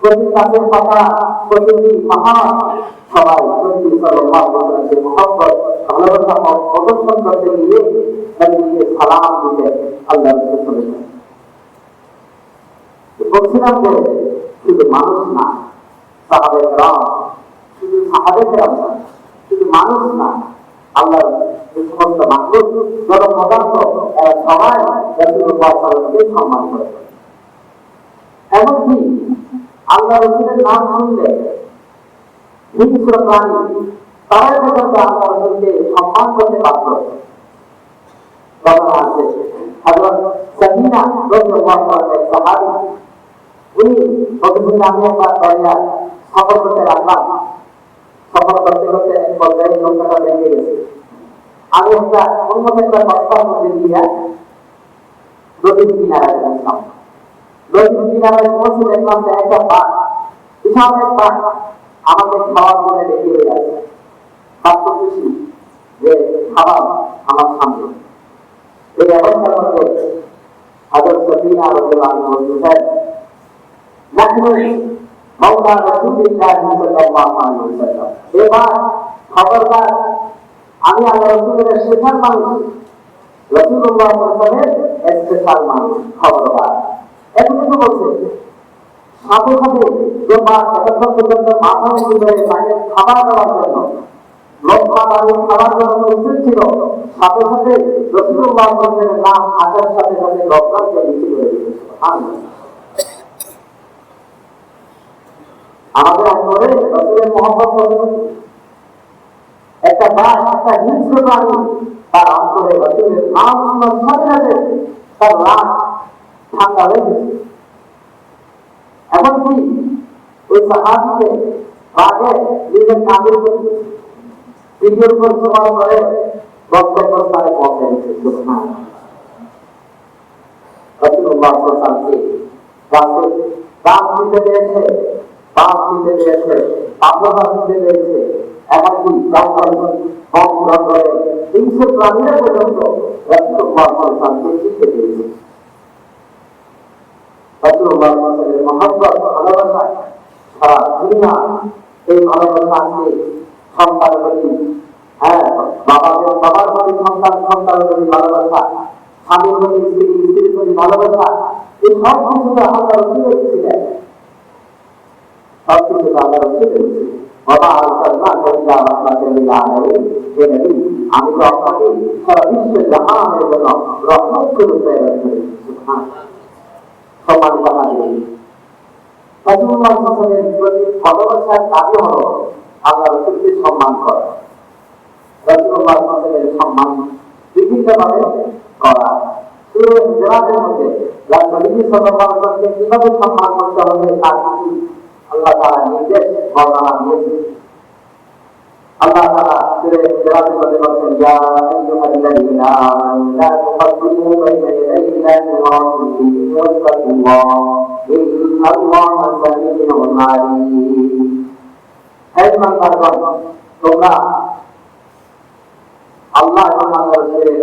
প্রতিটি গাছের পাতা প্রতিটি পাহাড় সবাই সাল্লাল্লাহু আলাইহি ওয়াসাল্লামের ভালোবাসা প্রদর্শন করতে গিয়ে নবীকে সালাম দিতে আল্লাহ রাসূল চলেছেন বলছিলাম যে শুধু মানুষ না সাহাবে রাম শুধু সাহাবে রাম না, শুধু মানুষ না, আল্লাহ যে সমস্ত মানুষ জড় পদার্থ সবাই সাল্লামকে সম্মান করে এমনকি আল্লাহ রসুলের নাম শুনলে। হিংস্র প্রাণী তারা পর্যন্ত আল্লাহ রসুলকে সম্মান করতে বাধ্য ঘটনা আছে হযরত সাবিনা রাদিয়াল্লাহু তাআলা এক সাহাবী। উনি বলতেছেন আমি একবার দরিয়া সফর করতে লাগলাম। সফর করতে করতে এক পর্যায়ে নৌকাটা ভেঙে গেছে। আমি একটা অন্য একটা বস্তার মধ্যে দিয়ে নদীর কিনারায় গেলাম নজরুদ্দিন আমার পৌঁছে দেখলাম যে একটা বাঘ বিশাল এক বাঘ আমাদের খাওয়ার জন্য রেখে হয়ে আছে তারপর খুশি যে খাবার আমার সামনে এই অবস্থার মধ্যে হাজর সফিনা রহমান বলছেন নাহনু মাওলা রাসূলুল্লাহ সাল্লাল্লাহু আলাইহি ওয়াসাল্লাম এবার খবরদার আমি আল্লাহ রাসূলের শেখার মানুষ রাসূলুল্লাহ সাল্লাল্লাহু স্পেশাল মানুষ খবরদার এতটুকু বলছে সাথে সাথে যে মা এতক্ষণ পর্যন্ত মাথা উঁচু করে তাকে খাবার দেওয়ার জন্য লম্বা বাড়ি খাবার জন্য প্রস্তুত ছিল। সাথে সাথে রসুল্লাহ নাম আসার সাথে সাথে লকডাউনকে বেশি করে আমাদের অন্তরে রসুলের মহব্বত একটা বাস একটা হিংস্র প্রাণী, তার অন্তরে রসুলের নাম সাথে সাথে তার রাগ ঠান্ডা হয়ে গেছে ওই সাহাবিকে রাগে নিজের কাজের প্রতি ভিডিওর উপর সবার বক্তব্য স্থানে পৌঁছে গেছে রসুল্লাহ সাল্লামকে গাছে গাছ দিতে পেরেছে, বাস দিতে পেরেছে আগ্রহ দিতে পেরেছে। এমনকি সংগ্রহ করে তিনশো প্রাণীরা পর্যন্ত রসুল্লাহকে শিখতে পেরেছে। রসুল্লাহের মহাব্বত, ভালোবাসা, সারা দুনিয়া এই ভালোবাসা আজকে সন্তানের প্রতি হ্যাঁ বাবাদের বাবার প্রতি সন্তান সন্তানের প্রতি ভালোবাসা, স্বামীর প্রতি স্ত্রী, স্ত্রীর প্রতি ভালোবাসা, এই সব কিছুকে আল্লাহ রসুলের ছিলেন সবকিছু আল্লাহ রসুলের ছিলেন বাবা আলোচনা করিয়া আপনাকে আমি তো আপনাকে সারা বিশ্ব জাহানের জন্য রহমত করে প্রেরণ করি সুবহানাল্লাহ সম্মানিত হাজিরিন রাসূলুল্লাহ সাল্লাল্লাহু প্রতি ভালোবাসার কাজে হলো আল্লাহ রসুলকে সম্মান করা। রাসূলুল্লাহ সাল্লাল্লাহু সম্মান বিভিন্নভাবে করা। সূরা হুজুরাতের মধ্যে নবী সাল্লাল্লাহু আলাইহি কীভাবে সম্মান করতে হবে তার আল্লাহ তাআলা নির্দেশ, বর্ণনা দিয়েছেন। সূরা হুজুরাতের মধ্যে বলেন ইয়া আইয়ুহাল্লাযীনা আমানু লা তুকদ্দিমু বাইনা ইয়াদাই ইল্লাহি ওয়া রাসূলিহি ওয়াত্তাকুল্লাহ ইন্নাল্লাহা সামিউন আলীম হে ইমানদারগণ তোমরা আল্লাহ এবং আল্লাহ রাসূলের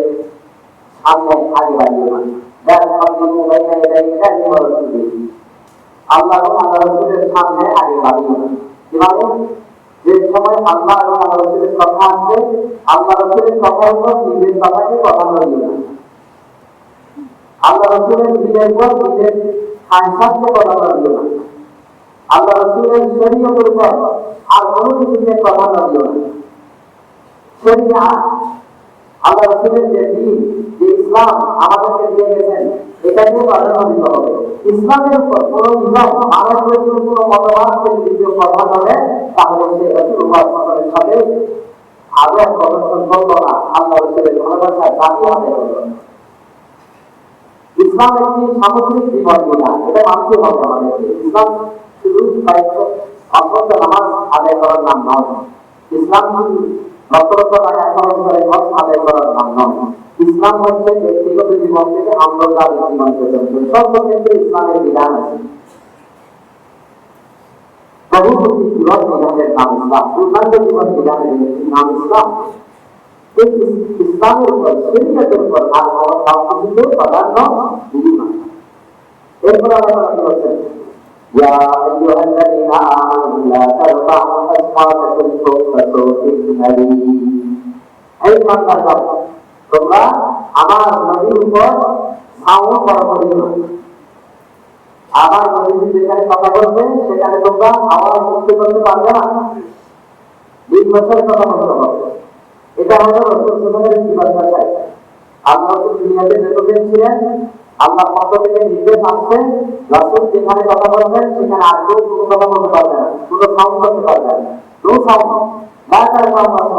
সামনে আগে বাড়িয়ে না لا تقدموا بين يدي الله ورسوله আল্লাহ এবং আল্লাহ রসুলের সামনে আগে বাড়িয়ে না কিভাবে যে সময় আল্লাহ এবং আল্লাহ রসুলের কথা আসবে আল্লাহ রসুলের কথা উপর নিজের কথাকে কথা বলবে না। আল্লাহ রসুলের নিজের পর নিজের হাইসাবকে কথা বলবে না। আল্লাহ রসুলের শরীরের উপর আর কোনো কিছুকে কথা বলবে না। শরিয়া আল্লাহ রসুলের যে দিন যে ইসলাম আমাদেরকে দিয়ে গেছেন এটাকে প্রাধান্য দিতে হবে। ইসলামের উপর কোনো নিয়ম আমার যদি কোনো মতবাদকে যদি কেউ প্রাধান্য দেয় তাহলে সে সাল্লামের সাথে আদর প্রদর্শন করল না, আল্লাহ রসুলের ভালোবাসায় দাবি আদায় ইসলাম একটি সামগ্রিক জীবন বিধান এটা মানতে হবে আমাদেরকে। ইসলাম শুধু অন্তত নামাজ আদায় করার নাম নয়। ইসলাম নয় ইসলাম হচ্ছে ব্যক্তিগত জীবন থেকে আন্তর্জাতিক জীবন পর্যন্ত। সর্বক্ষেত্রে ইসলামের বিধান আছে। ইসলামের উপর يا أيها الذين آمنوا لا ترفعوا أصواتكم فوق صوت النبي এই মানলাম তোমরা আমার নবীর উপর সাউন্ড বড় করিও না আমার নবী যেখানে কথা বলবে সেখানে তোমরা আওয়াজ মুক্তি করতে পারবে না বিশ বছর কথা বলতে হবে এটা হলো রসুল সুন্দরের জীবন চাই আল্লাহ তো দুনিয়াতে যতদিন ছিলেন আল্লাহ থেকে নির্দেশ আসছে রসুল যেখানে কথা বলবেন, সেখানে আর কেউ কোনো কথা বলতে পারবে না, কোনো সাউন্ড করতে পারবে না সাউন্ড না সাউন্ড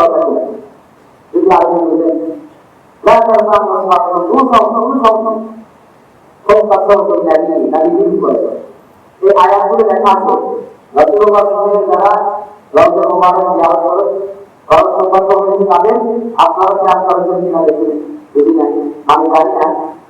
যদি আপনি বলবেন না তার সাউন্ড কথা বলবে নো সাউন্ড নো সাউন্ড কোন কথা বলবে নারী নারী বিরোধী করেছে এই আয়াতগুলো লেখা আছে করে আপনারা যদি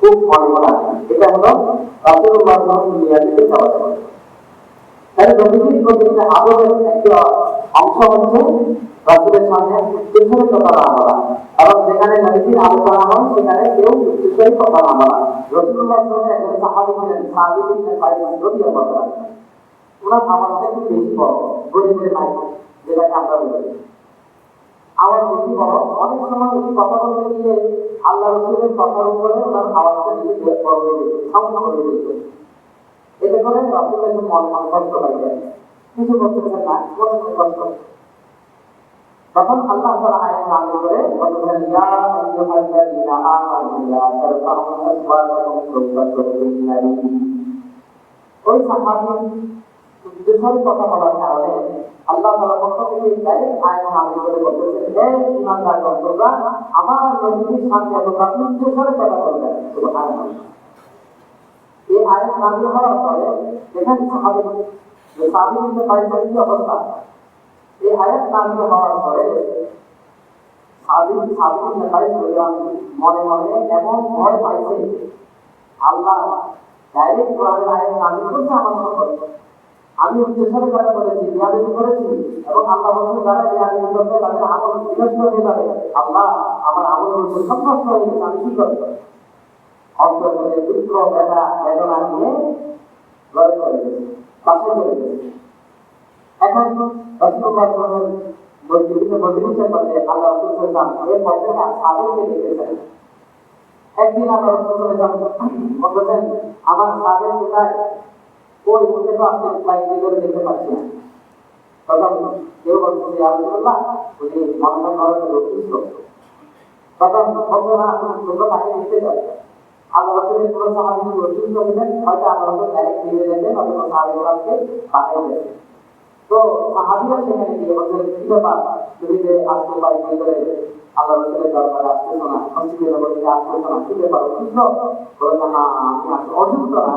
খুব এটা হলো রাসূলুল্লাহ দুনিয়া থেকে যাওয়া যাবে তাহলে নবীজির প্রতি একটা একটা অংশ হচ্ছে রাসূলের সামনে পেছনে কথা না বলা। এবং যেখানে নবীজির আলোচনা হয়, সেখানে কেউ পেছনে কথা না যেটাকে আমরা বলি। আওয়াজ বেশি বড়। অনেক সময় বেশি কথা বলতে গিয়ে আল্লাহ রসুলের কথার উপরে ওনার আওয়াজটা বেশি বড় হয়ে গেছে সামনে হয়ে গেছে এতে করে রাসুলের মন কষ্ট হয়ে যায় কিছু করতেছেন না কোনো কষ্ট তখন আল্লাহ তাআলা আয়াত নাযিল করে বলেন ইয়া আইয়ুহাল্লাযীনা আমানু লা তারফা'উ আসওয়াতাকুম নাবী ওই সাহাবী কথা বলার কারণে আল্লাহ তাআলা পক্ষ থেকে ডাইরেক্ট আয়াত নাযিল করে বলতেছেন হে ঈমানদার তোমরা আমার নবীর সামনে তোমরা উচ্চ স্বরে কথা বলবে এই আয়াত নাযিল হওয়ার পরে যেখানে সাহাবী যে সাহাবী কিন্তু পারিপার্শ্বিক অবস্থা? এই আয়াত নাযিল হওয়ার পরে সাহাবী সাহাবী নেতাই মনে মনে এমন ভয় পাইছে, আল্লাহ ডাইরেক্ট করছে আমার সম্পর্কে। আমি উদ্দেশ্যের কথা বলেছি বিয়াদি করেছি, এবং আল্লাহ বলছে, যারা বিয়াদি করবে, তাদের আমল বিনষ্ট হয়ে যাবে। আল্লাহ আমার আমল বলছে সব নষ্ট হয়ে গেছে, আমি কি করব অন্তর্গত দুঃখ বেদা বেদনা নিয়ে লড়াই করে গেছে পাশে চলে গেছে। এখন রসুল্লাহ বিভিন্ন মজলিসের মধ্যে আল্লাহ রসুল সাল্লাম এর মধ্যে সাদেরকে দেখেছেন একদিন আমরা রসুল সাল্লাম বলতেছেন, আমার সাদের কোথায় ওই মুখে তো আজকে ফ্লাইট করে দেখতে পাচ্ছি না তখন কেউ বলছে আলহামদুলিল্লাহ উনি মহান নরেন্দ্র রসুল তখন বলছে না তোমরা তাকে দেখতে যাবে আল্লাহ রসুলের পুরো সাহায্য রসুল হইলেন হয়তো আল্লাহ ডাইরেক্ট ফিরে যেতেন অথবা সাহায্যকে পাঠিয়ে দেবেন তো সাহাবিরা সেখানে গিয়ে বলছে, কি ব্যাপার? তুমি যে আসতে পারি করে আল্লাহ রসুলের দরবারে আসতেছো না নবীতে আসতেছো না, কি ব্যাপার? অসুস্থ? বলে, না, আমি অসুস্থ না।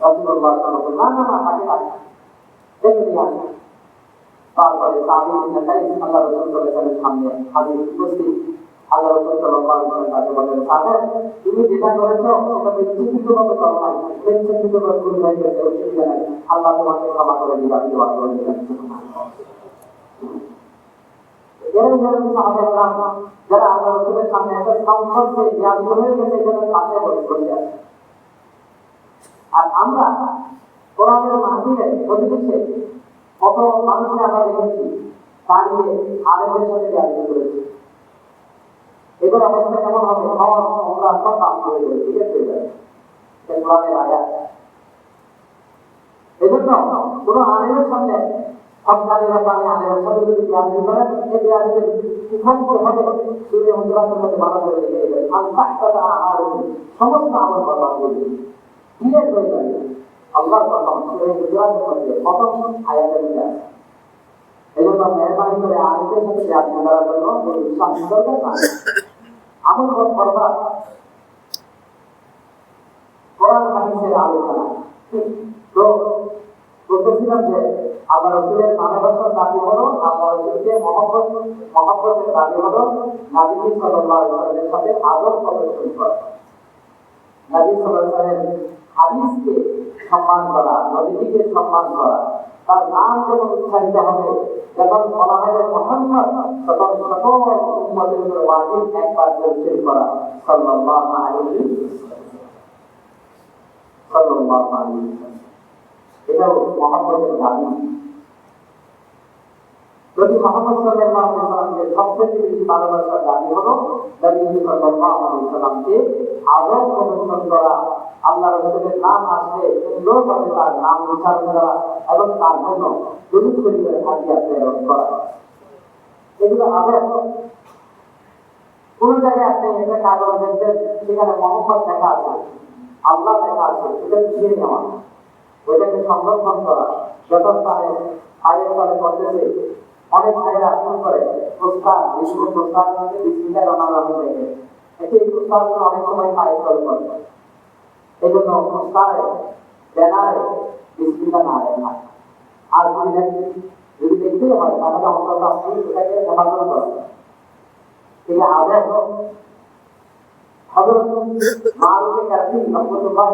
বলছে রাসূলুল্লাহ সাল্লাল্লাহু না না না তাকে রাখা দেখে নিয়ে আল্লাহ রসুল সাল্লাল্লাহু সামনে হাজির উপস্থিত। আল্লাহ রসুল সাল্লাল্লাহু আলাইহি ওয়াসাল্লাম তাকে বলেন তুমি যেটা করেছ নাই। আল্লাহ তোমাকে ক্ষমা করে করে দিবেন। যারা আল্লাহ রসুলের সামনে একটা সংঘর্ষে জ্ঞান হয়ে গেছে বসে আছে। আর আমরা কোরআনের মাহফিলে পরিবেশে কত মানুষকে আমরা দেখেছি দাঁড়িয়ে আলেমের সাথে জ্ঞান করেছি এবার অবস্থা কেমন হবে? হওয়ার আমরা সব কাম করে দেবে, ঠিক আছে? কোরআনের আয়াত। এজন্য কোনো আলেমের সামনে সরকারের ব্যাপারে আলেমের সাথে যদি হবে সূর্য মুদ্রাতের মধ্যে বাধা আর সমস্ত বরবাদ করে ধীরে হয়ে যাবে আল্লাহ কসম সূর্য মুদ্রাতের মধ্যে প্রথম আয়াতের মধ্যে আছে। এজন্য মেহরবানি করে আলেমের সাথে বিয়াদি করার জন্য এই বিশ্বাস দরকার না। আমল বরবাদ কোরআন হাদিসের আলোচনা। তো বলতেছিলাম যে আল্লাহ রসুলের ভালোবাসার দাবি করা। হাদিসকে সম্মান করা নদীটিকে সম্মান করা। তার নাম যখন উৎসাহিত হবে, যখন বলা হবে মোহাম্মদ, তখন সকল উম্মতের উপর ওয়াজিব একবার দর্শন করা। সাল্লাল্লাহু আলাইহি সাল্লাল্লাহু আলাইহি এটাও মোহাম্মদের দাবি যদি মোহাম্মদ সবচেয়ে বেশি ভালোবাসার দাবি হলো, নবী সাল্লাল্লাহু আলাইহি করা, আল্লাহ রসুলের নাম আসলে সুন্দরভাবে তার নাম উচ্চারণ করা এবং তার জন্য দুরুদ শরীফের হাতিয়া প্রেরণ করা। এগুলো আদব কোন জায়গায় আপনি একটা কাগজ দেখবেন, সেখানে মোহাম্মদ লেখা আছে, আল্লাহ লেখা আছে, এটা ছিঁড়ে নেওয়া। ওইটাকে সংরক্ষণ করা। যথাস্থানে আয়ের ফলে করতেছে অনেক ভাইয়েরা ফোন করে। প্রস্তাব বিভিন্ন প্রস্তাব বিসমিল্লাহ রহমান রহিম দেখে এতে এই অনেক সময় পায়ে ফল করে এই জন্য প্রস্তাবে ব্যানারে বিসমিল্লাহ না লেখা আর যদি যদি দেখতেই হয়, তাহলে অন্তত আপনি এটাকে সমাধান করেন। এটা আবেগ হযরত মারুফে কাসি রহমতুল্লাহ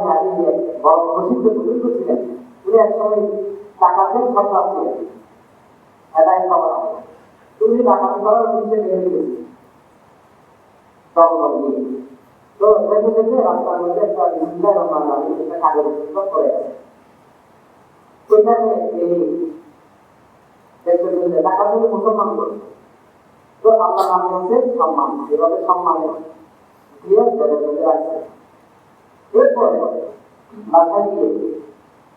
বুজুর্গ ছিলেন। উনি একসময় ডাকাতের সন্তান ছিলেন। এটাই খবর তুমি ডাকাতি করার উদ্দেশ্যে তো দেখে দেখে রাস্তার মধ্যে একটা কাগজ করে আছে সেখানে এই মুসলমান তো আল্লাহ সম্মান, এভাবে সম্মানের দিয়ে রাখছে। এরপরে বাসায় গিয়ে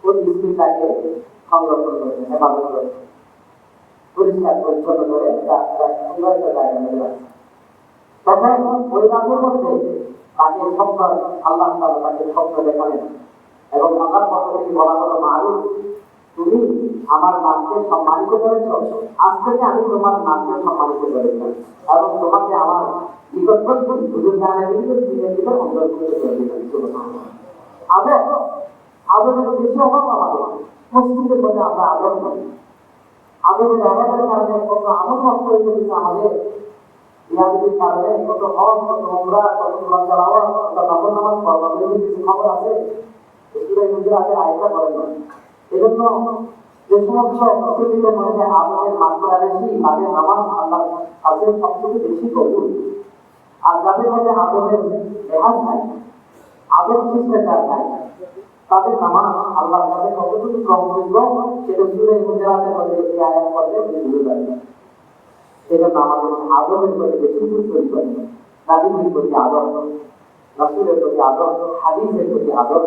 ওই বিস্মিটাকে সংরক্ষণ করেছে, হেফাজত করেছে। পরিষ্কার পরিচ্ছন্ন করে একটা জায়গা মেরে রাখছে তখন ওই রাতের মধ্যে তাকে স্বপ্ন আল্লাহ তাআলা তাকে স্বপ্ন দেখালেন এবং আল্লাহর পক্ষ বলা হলো, মারুফ, তুমি আমার নামকে সম্মানিত করেছ। আজ থেকে আমি তোমার নামকে সম্মানিত করেছি। এবং তোমাকে আমার নিকটবর্তী হুজুর দিকে অন্তর্ভুক্ত করে দিলাম আদর বেশি অভাব আমাদের? মসজিদের মধ্যে আমরা আদর করি। আদরের অভাবের কারণে কত আমল নষ্ট আমাদের। ইয়াদের কারণে কত হজ, কত উমরা, কত আওয়াজ কত নবর নামাজ পড়া কিছু খবর এগুলো আগে আয়তা করেন না। এজন্য যে সমস্ত মুসলিমদের মধ্যে আদরের মাত্রা বেশি, তাদের নামাজ আল্লাহ কাছে সবথেকে বেশি কবুল আর যাদের মধ্যে আদরের রেহাজ নাই, আদর শিষ্টাচার নাই তাদের নামাজ আল্লাহ তাদের কতটুকু গ্রহণযোগ্য সেটা সুরে মুজাহাদের পারে এই আয়াত পর্যায়ে বুঝে যাবে সেজন্য আমাদের আদরের প্রতি বেশি দিতে হবে তাদের প্রতি আদর রাসুলের প্রতি আদর হাদিসের প্রতি আদর